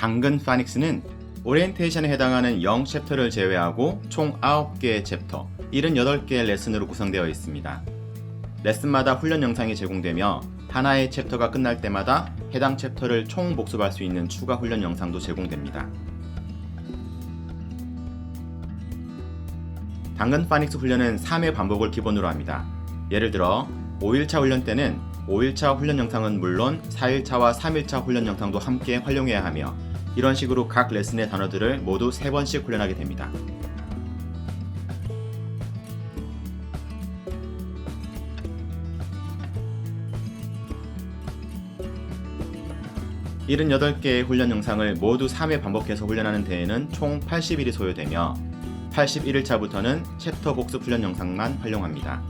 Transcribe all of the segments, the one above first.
당근 파닉스는 오리엔테이션에 해당하는 0 챕터를 제외하고 총 9개의 챕터, 78개의 레슨으로 구성되어 있습니다. 레슨마다 훈련 영상이 제공되며 하나의 챕터가 끝날 때마다 해당 챕터를 총 복습할 수 있는 추가 훈련 영상도 제공됩니다. 당근 파닉스 훈련은 3회 반복을 기본으로 합니다. 예를 들어 5일차 훈련 때는 5일차 훈련 영상은 물론 4일차와 3일차 훈련 영상도 함께 활용해야 하며 이런 식으로 각 레슨의 단어들을 모두 3번씩 훈련하게 됩니다. 일은 8개의 훈련 영상을 모두 3회 반복해서 훈련하는 대회는 총 80일이 소요되며 81일차부터는 챕터 복습 훈련 영상만 활용합니다.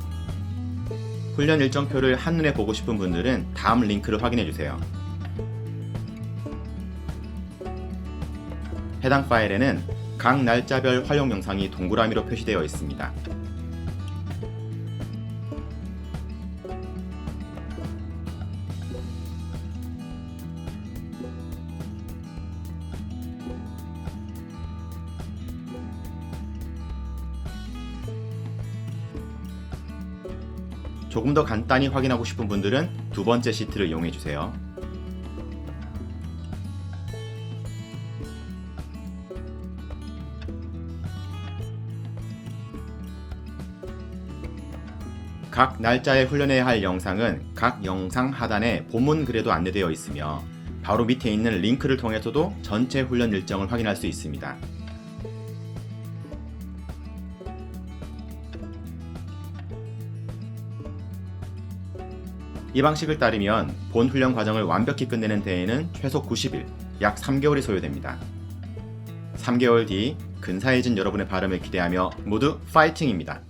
훈련 일정표를 한눈에 보고 싶은 분들은 다음 링크를 확인해 주세요. 해당 파일에는 각 날짜별 활용 영상이 동그라미로 표시되어 있습니다. 조금 더 간단히 확인하고 싶은 분들은 두 번째 시트를 이용해 주세요. 각 날짜에 훈련해야 할 영상은 각 영상 하단에 본문 글에도 안내되어 있으며 바로 밑에 있는 링크를 통해서도 전체 훈련 일정을 확인할 수 있습니다. 이 방식을 따르면 본 훈련 과정을 완벽히 끝내는 대회는 최소 90일, 약 3개월이 소요됩니다. 3개월 뒤 근사해진 여러분의 발음을 기대하며 모두 파이팅입니다.